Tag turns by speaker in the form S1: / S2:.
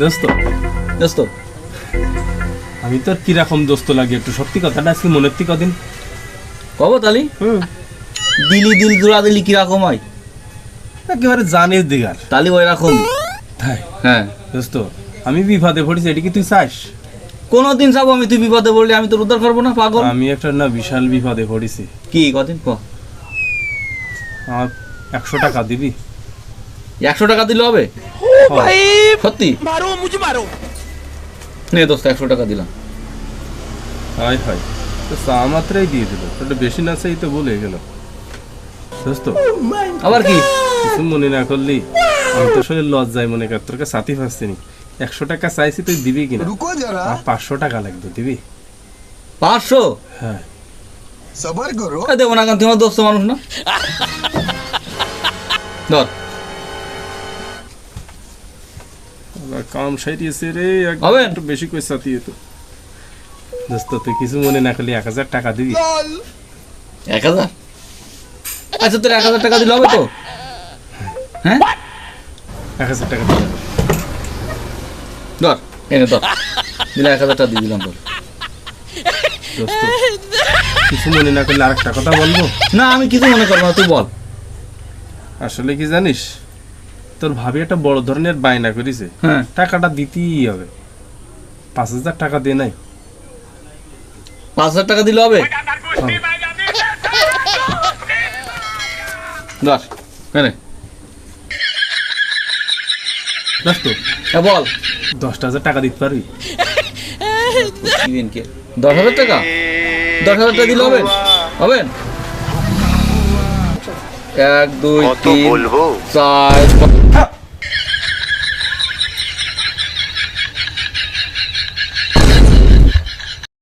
S1: দোস্ত
S2: দোস্ত
S1: আমি তোর কীরকম দোস্ত লাগে একটু সত্যি কথাটা আজকে মনের থেকে কদিন
S2: কব তালি?
S1: হুম।
S2: দিলি দিল জোড়া দিলি কীরকম হয়?
S1: একেবারে জানিস দিগার।
S2: তালি ওই রকম।
S1: তাই?
S2: হ্যাঁ।
S1: দোস্ত আমি বিপদে পড়েছি এটা কি তুই চাস?
S2: কোনোদিন যাব আমি তুই বিপদে বললি আমি তোর উদ্ধার করব না পাগল?
S1: আমি একটা না বিশাল বিপদে পড়েছি।
S2: কি কদিন ক
S1: আমার একশো টাকা দিবি।
S2: একশো টাকা দিলে হবে?
S1: ও হ্যাঁ। ভাই।
S2: সত্যি? মারো মুঝে মারো। নে দোস্ত একশো টাকা দিলাম।
S1: হাই হাই তো চা মাত্রাই দিয়ে দিল। ওটা বেশি না চাই তো বলে গেল। দোস্ত
S2: আবার কি?
S1: কিছু মনে না করলি? আমি তো আসলে লজ্জায় মনে কর তোর কাছে সাথী ফাঁসছিনি একশো টাকা চাইছি তুই দিবি কিনা? আর পাঁচশো টাকা লাগবে দিবি?
S2: পাঁচশো?
S1: হ্যাঁ।
S3: সবার
S2: করো। দেবো না কেন তোমার দোস্ত মানুষ না। ধর।
S1: কাম সাইটিয়েছে রে
S2: হবে?
S1: একটু বেশি করে সাথিয়ে তো। দোস্ত তুই কিছু মনে না করলি এক হাজার টাকা দিবি।
S2: এক হাজার? আচ্ছা তোর এক হাজার টাকা দিলে হবে তো? হ্যাঁ?
S1: এক হাজার টাকা দিবি।
S2: ধর এনে ধর। দিলে এক হাজার টাকা দিয়ে দিলাম তোর।
S1: দোস্ত কিছু মনে না করলে আরেকটা কথা বলব?
S2: না আমি কিছু মনে করব না তুই বল।
S1: আসলে কি জানিস তোর ভাবি একটা বড় ধরনের বায়না করেছে।
S2: হ্যাঁ।
S1: টাকাটা দিতেই হবে। পাঁচ হাজার টাকা দিয়ে নাই।
S2: পাঁচ হাজার টাকা দিলে হবে? ধর কেন
S1: দোস্ত
S2: হ্যাঁ। বল।
S1: দশটা হাজার টাকা দিতে পারবি?
S2: দশ হাজার টাকা? দশ হাজার টাকা দিলে হবে? হবে? এক দুই তিন চার